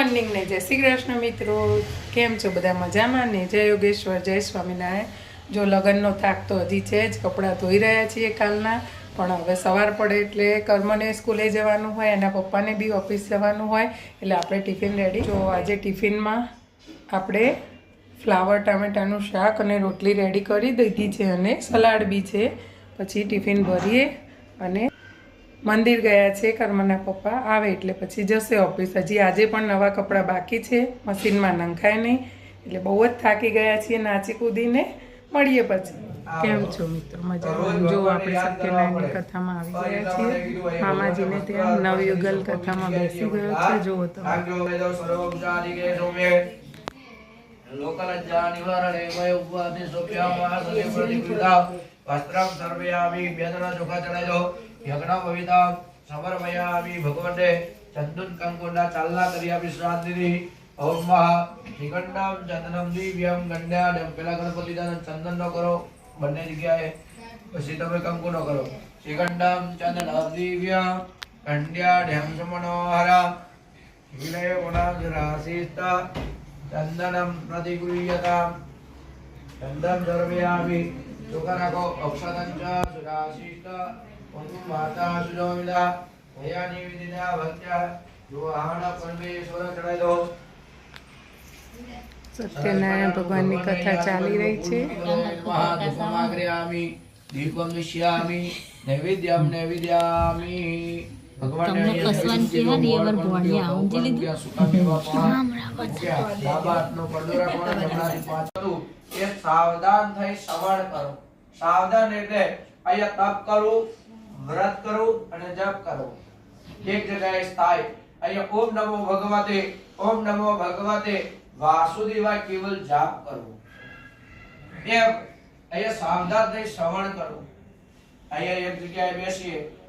Morning ને જય શ્રી કૃષ્ણ મિત્રો. કેમ છો બધા મજામાં? ને જય યોગેશ્વર, જય સ્વામિનારાયણ. જો લગ્નનો થાક તો હજી છે જ, કપડાં ધોઈ રહ્યા છીએ કાલના. પણ હવે સવાર પડે એટલે કર્મને સ્કૂલે જવાનું હોય, એના પપ્પાને બી ઓફિસ જવાનું હોય, એટલે આપણે ટિફિન રેડી જો આજે ટિફિનમાં આપણે ફ્લાવર, ટામેટાનું શાક અને રોટલી રેડી કરી દીધી છે અને સલાડ બી છે. પછી ટિફિન ભરીએ અને મંદિર ગયા છે કર્મના પપ્પા. આવે એટલે પછી જશે ઓફિસ હજી આજે પણ નવા કપડાં બાકી છે. મશીનમાં નંખાય નહીં. એટલે બહુ જ થાકી ગયા છીએ નાચી કૂદીને. મળીએ પછી. કેમ છો મિત્રો? મજામાં? જો આપણે સત્યનારાયણની કથામાં આવી ગયા છીએ. મામાજીને ત્યાં નવયુગલ કથામાં બેસી ગયો છે. જુઓ તમે. લોકલજ્જા નિવારણે વય ઉપવાસે સોપ્યામ વાસને પ્રતિકૃતા વસ્ત્રમ સર્વયામિ બેદના ચોખા ચડાજો યજ્ઞ ભવિતા સમર્પયામિ ભગવતે ચંદન કંકુના ચાલના કરી આપી શ્રાદ્ધિની ઓમ મહા શ્રીગંડમ ચંદનમ દિવ્યમ ગંડ્યા પેલા ગણપતિ દાન ચંદન નો કરો બંને જગ્યાએ પછી તમે કંકુ નો કરો શ્રીગંડમ ચંદન દિવ્ય ગંડ્યા ઢેમ સમનોહરા વિલય ગુણાજરાશિષ્ટા ચંદનમ પ્રતિગૃહ્યતામ ચંદન દર્વયામિ અક્ષતંચ સુરાશિષ્ટ પુનઃ માતા સુજોમિદા ભયાની વિદિના ભક્ત્યા જો આહણ પરમેશ્વર ચડાઈ દો સત્યનારાયણ ભગવાનની કથા ચાલી રહી છે દીપમ દૃશ્યામિ નૈવેદ્યમ નૈવેદ્યામિ તમને કસવાન કેવા ને એવાર ઊંઘી લીધું? એ સાવધાન થઈ શ્રવણ કરો. સાવધાન એટલે અહીંયા તપ કરું વ્રત કરું અને જપ કરું. એક જગ્યાએ સ્થાય. અહીંયા ઓમ નમો ભગવતે ઓમ નમો ભગવતે વાસુદેવાય કેવલ જાપ કરવું એમ. અહીંયા સાવધાન થઈ શ્રવણ કરવું અહીંયા એક જગ્યાએ બેસીએ.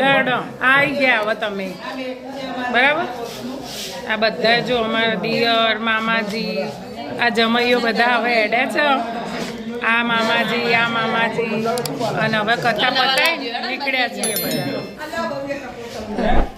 લડો. આવી ગયા હવે તમે. બરાબર? આ બધા જો અમારા દિયર મામાજી, આ જમૈયો બધા હવે એડ્યા છે આ મામાજી આ મામાજી. અને હવે કથા પતાવી નીકળ્યા છીએ બધા.